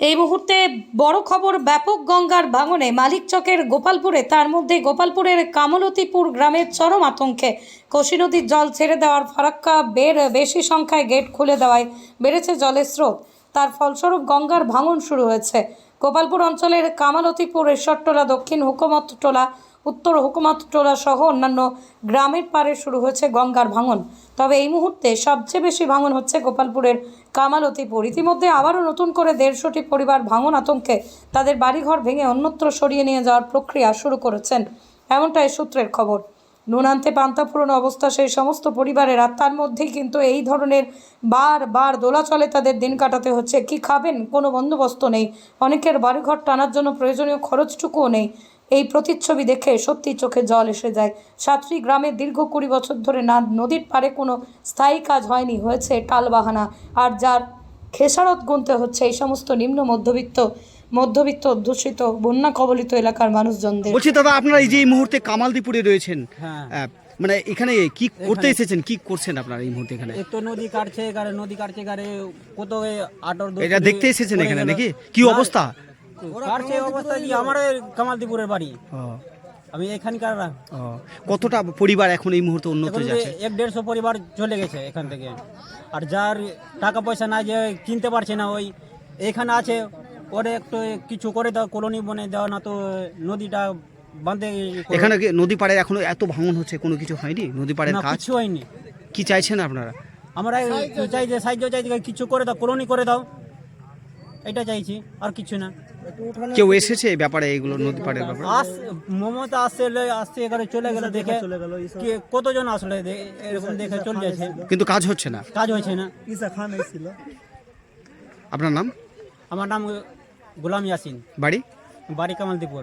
এই মুহূর্তে বড় খবর, ব্যাপক গঙ্গার ভাঙনে মালিকচকের গোপালপুরে, তার মধ্যে গোপালপুরের কামলতিপুর গ্রামের চরম আতঙ্কে। কোশি নদীর জল ছেড়ে দেওয়ার ফারাক্কা বের বেশি সংখ্যায় গেট খুলে দেওয়ায় বেড়েছে জলের স্রোত। তার ফলস্বরূপ গঙ্গার ভাঙন শুরু হয়েছে। গোপালপুর অঞ্চলের কামালতিপুর, ঈশ্বরটোলা, দক্ষিণ হুকুমত টোলা উত্তর হুকুমত টোলা সহ অন্যান্য গ্রামের পারে শুরু হয়েছে গঙ্গার ভাঙন। তবে এই মুহূর্তে সবচেয়ে বেশি ভাঙন হচ্ছে গোপালপুরের কামালতিপুর। ইতিমধ্যে আবারও নতুন করে দেড়শোটি পরিবার ভাঙন আতঙ্কে তাদের বাড়িঘর ভেঙে অন্যত্র সরিয়ে নিয়ে যাওয়ার প্রক্রিয়া শুরু করেছেন। এমনটাই সূত্রের খবর। নুনান্তে পান্তা অবস্থা সেই সমস্ত পরিবারের আর তার মধ্যেই কিন্তু এই ধরনের বার বার দোলাচলে তাদের দিন কাটাতে হচ্ছে। কি খাবেন? কোনো বন্দোবস্ত নেই। অনেকের বাড়িঘর টানার জন্য প্রয়োজনীয় খরচটুকুও নেই। এই প্রতিচ্ছবি দেখে সত্যি চোখে জল এসে যায়। সাতটি গ্রামে দীর্ঘ কুড়ি বছর ধরে না নদীর পাড়ে কোনো স্থায়ী কাজ হয়নি হয়েছে টালবাহানা। আর যার খেসারত গুনতে হচ্ছে এই সমস্ত নিম্ন মধ্যবিত্ত মধ্যবিত্ত অধ্যুষিত বন্যা কবলিত এলাকার মানুষজনদের। বলছি দাদা আপনারা এই যে এই মুহূর্তে কামালদিপুরে রয়েছেন হ্যাঁ। মানে এখানে কি করতে এসেছেন? কি করছেন আপনারা এই মুহূর্তে এখানে? তো নদী কাটছে এখানে নদী কাটছে এখানে কত আটর এটা দেখতে এসেছেন এখানে নাকি? কি না, অবস্থা কাটছে অবস্থা কি আমার এই কামালদিপুরের বাড়ি? আমি এখানকার ও, কতটা পরিবার এখন এই মুহূর্তে উন্নত এখন যাচ্ছে? এক দেড়শো পরিবার চলে গেছে এখান থেকে। আর যার টাকা পয়সা নাই যে কিনতে পারছে না ওই এখানে আছে। ওরে একটু কিছু করে দাও কলোনি বনে দাও না তো নদীটা বাঁধে করো। এখানে কি নদী পাড়ে এখনও এত ভাঙন হচ্ছে কোনো কিছু হয়নি? নদী পাড়ের না কাজ? কিছু হয়নি। কি চাইছেন আপনারা? আমরা চাই যে সাহায্য চাই যে কিছু করে দাও কলোনি করে দাও। এটা চাইছি আর কিছু না। কেউ এসেছে এই ব্যাপারে এগুলো নদী পাড়ের ব্যাপারে? আস মমতা আসছে লে- আসছে এখানে চলে গেল দেখে চলে কে কতজন আসলে এরকম দেখে চলে যাচ্ছে। কিন্তু কাজ হচ্ছে না। কাজ হয়েছে না। ইসা খান এসেছিল। আপনার নাম? আমার নাম গোলাম ইয়াসিন। বাড়ি? বাড়ি কামালদীপুর।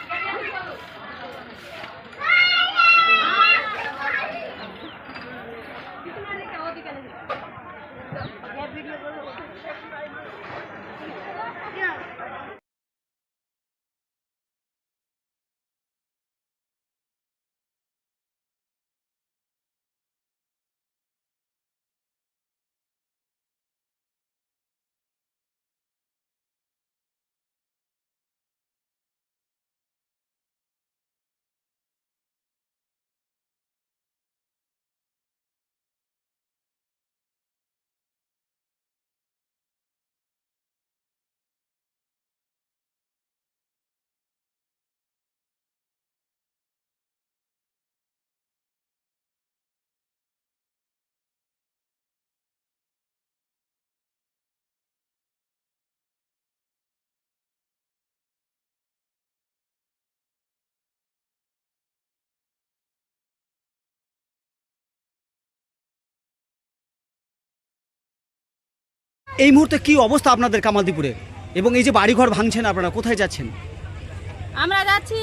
এই মুহূর্তে কি অবস্থা আপনাদের কামালদীপুরে? এবং এই যে বাড়িঘর ভাঙছেন আপনারা কোথায় যাচ্ছেন? আমরা যাচ্ছি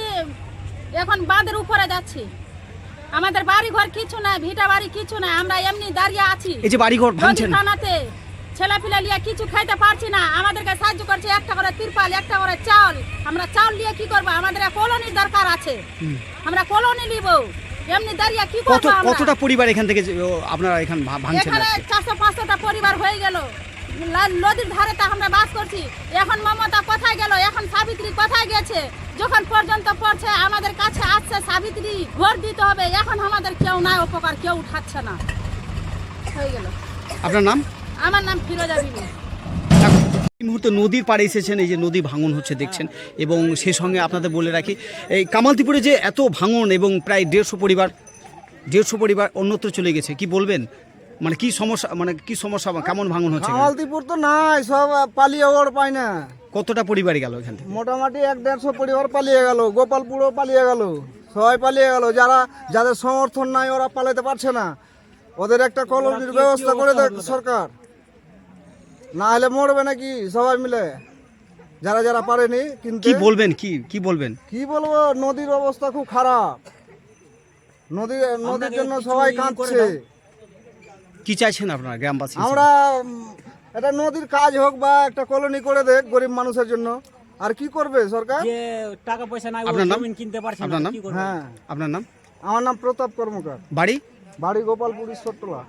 এখন বাঁধের উপরে যাচ্ছি। আমাদের বাড়ি ঘর কিছু নাই ভিটা বাড়ি কিছু নাই আমরা এমনি দাঁড়িয়ে আছি। এই যে বাড়িঘর নদী ভাঙছেন। টানাতে ছেলে পিলা লিয়ে কিছু খাইতে পারছি না আমাদেরকে সাহায্য করছে একটা করে তিরপাল একটা করে চাল। আমরা চাল নিয়ে কি করব? আমাদের কলোনির দরকার আছে। আমরা কলোনি নিব। এমনি দাঁড়িয়ে কি করব? কতটা পরিবার এখান থেকে আপনারা এখান ভাঙছেন এখানে আজকে? চারশো পাঁচশোটা পরিবার হয়ে গেল। নদীর ধারে তো আমরা বাস করছি। এখন মমতা কোথায় গেল? এখন সাবিত্রী কোথায় গেছে? যখন পর্যন্ত পড়ছে আমাদের কাছে আসছে সাবিত্রী ভোট দিতে হবে। এখন আমাদের কেউ নাই উপকার কেউ উঠাচ্ছে না। হয়ে গেল। আপনার নাম? আমার নাম ফিরোজা বিবি। এই মুহূর্তে নদীর পাড়ে এসেছেন এই যে নদী ভাঙন হচ্ছে দেখছেন এবং সে সঙ্গে আপনাদের বলে রাখি এই কামালদিপুরে যে এত ভাঙন এবং প্রায় দেড়শো পরিবার দেড়শো পরিবার অন্যত্র চলে গেছে কি বলবেন? মানে কি সমস্যা মানে কি সমস্যা কেমন ভাঙন হচ্ছে এখানে? তো নাই সব পালিয়ে ওর পায় না। কতটা পরিবারে গেল এখান থেকে? মোটামুটি এক দেড়শো পরিবার পালিয়ে গেল গোপালপুরও পালিয়ে গেল সবাই পালিয়ে গেল। যারা যাদের সমর্থন নাই ওরা পালাতে পারছে না। ওদের একটা কলোনির ব্যবস্থা করে দেয় সরকার। না হলে মরবে নাকি সবাই মিলে। যারা যারা পারেনি কিন্তু কি বলবেন কি কি বলবেন? কি বলব নদীর অবস্থা খুব খারাপ। নদী নদীর জন্য সবাই কাঁদছে। কি চাইছেন আপনারা গ্রামবাসী আমরা এটা নদীর কাজ হোক বা একটা কলোনি করে দেখ গরিব মানুষের জন্য। আর কি করবে সরকার? যে টাকা পয়সা নাই আপনার নাম? কিনতে পারছে না আপনার নাম? কি করবে? হ্যাঁ। আপনার নাম? আমার নাম প্রতাপ কর্মকার। বাড়ি? বাড়ি গোপালপুর ঈশ্বরতলা।